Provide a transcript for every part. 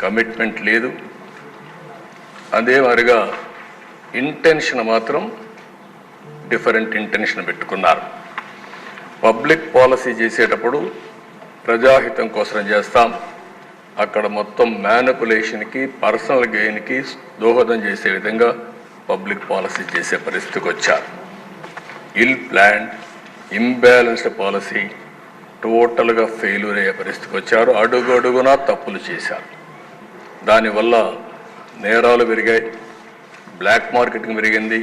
Commitment లేదు. అదే మరిగా ఇంటెన్షన్ మాత్రం డిఫరెంట్ ఇంటెన్షన్ పెట్టుకున్నారు. పబ్లిక్ పాలసీ చేసేటప్పుడు ప్రజాహితం కోసం చేస్తాం. అక్కడ మొత్తం మ్యానిపులేషన్కి పర్సనల్ గెయిన్కి దోహదం చేసే విధంగా పబ్లిక్ పాలసీ చేసే పరిస్థితికి వచ్చారు. ఇల్ ప్లాన్ ఇంబ్యాలెన్స్డ్ పాలసీ టోటల్గా ఫెయిల్యూర్ అయ్యే పరిస్థితికి వచ్చారు. అడుగు అడుగునా తప్పులు చేశారు. దానివల్ల నేరాలు పెరిగాయి బ్లాక్ మార్కెటింగ్ పెరిగింది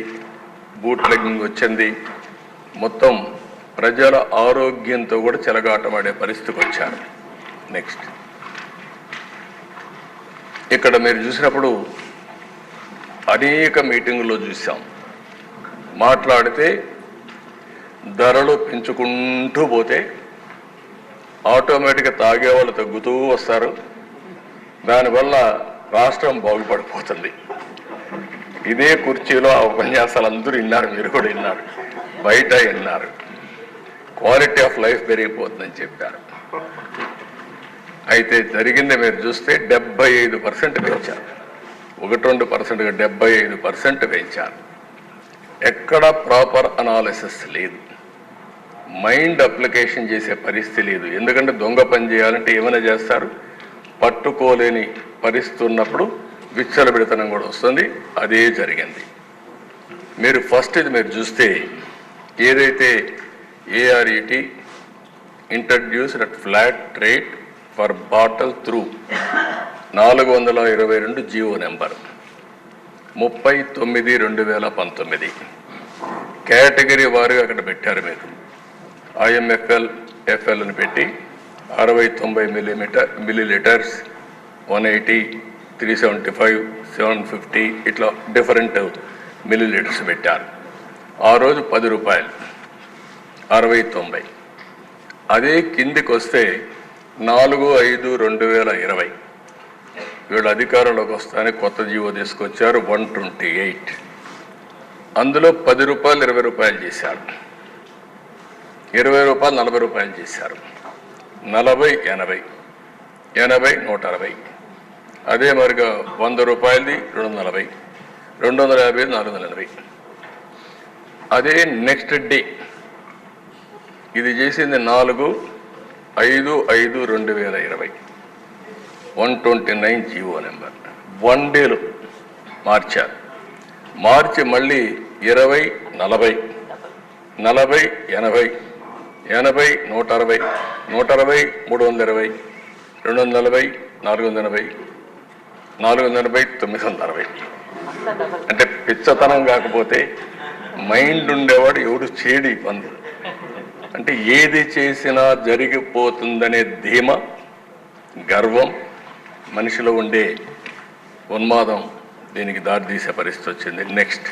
బూట్ లెగ్గింగ్ వచ్చింది. మొత్తం ప్రజల ఆరోగ్యంతో కూడా చెలగాటమాడే పరిస్థితికి వచ్చారు. నెక్స్ట్ ఇక్కడ మీరు చూసినప్పుడు అనేక మీటింగుల్లో చూసాం. మాట్లాడితే ధరలు పెంచుకుంటూ పోతే ఆటోమేటిక్గా తాగే వాళ్ళు తగ్గుతూ వస్తారు. దానివల్ల రాష్ట్రం బాగుపడిపోతుంది. ఇదే కుర్చీలో ఆ ఉపన్యాసాలు అందరూ విన్నారు మీరు కూడా విన్నారు బయట విన్నారు క్వాలిటీ ఆఫ్ లైఫ్ పెరిగిపోతుందని చెప్పారు. అయితే జరిగింది మీరు చూస్తే డెబ్బై ఐదు పర్సెంట్ పెంచారు. ఒకటి రెండు పర్సెంట్గా డెబ్బై ఐదు పర్సెంట్ పెంచారు. ఎక్కడ ప్రాపర్ అనాలిసిస్ లేదు. మైండ్ అప్లికేషన్ చేసే పరిస్థితి లేదు. ఎందుకంటే దొంగ పని చేయాలంటే ఏమైనా చేస్తారు? పట్టుకోలేని పరిస్థితి ఉన్నప్పుడు విచ్చలబిడతనం కూడా వస్తుంది. అదే జరిగింది. మీరు ఫస్ట్ ఇది మీరు చూస్తే ఏదైతే ARET introduced at flat rate for bottle through నాలుగు వందల ఇరవై రెండు జియో నెంబర్ ముప్పై తొమ్మిది రెండు వేల పంతొమ్మిది. కేటగిరీ వారు అక్కడ పెట్టారు మీరు. ఐఎంఎఫ్ఎల్ ఎఫ్ఎల్ని పెట్టి అరవై తొంభై millimetre millilitres one eighty three seventy five seven fifty ఇట్లా డిఫరెంట్ మిల్లీలీటర్స్ పెట్టారు. ఆ రోజు పది రూపాయలు. అరవై తొంభై. అదే కిందికి వస్తే నాలుగు ఐదు రెండు వేల ఇరవై. వీళ్ళు అధికారంలోకి వస్తానే కొత్త జీవో తీసుకొచ్చారు వన్ ట్వంటీ ఎయిట్. అందులో పది రూపాయలు ఇరవై రూపాయలు చేశారు. ఇరవై రూపాయలు నలభై రూపాయలు చేశారు. నలభై ఎనభై. ఎనభై నూట అరవై. అదే మరిగా వంద రూపాయలది రెండు వందల నలభై రెండు వందల యాభై నాలుగు వందల ఎనభై అదే నెక్స్ట్ డే. ఇది చేసింది నాలుగు ఐదు ఐదు రెండు వేల ఇరవై. One twenty nine GO number. One డేలో మార్చారు. మార్చి మళ్ళీ ఇరవై నలభై. నలభై ఎనభై. ఎనభై నూట అరవై నూట అరవై మూడు వందల ఇరవై రెండు వందల నలభై నాలుగు వందల ఎనభై నాలుగు వందల ఎనభై తొమ్మిది వందల అరవై అంటే పిచ్చతనం కాకపోతే మైండ్ ఉండేవాడు ఎవడు చేడి పనులు అంటే ఏది చేసినా జరిగిపోతుందనే ధీమ గర్వం మనిషిలో ఉండే ఉన్మాదం దీనికి దారితీసే పరిస్థితి వచ్చింది. నెక్స్ట్.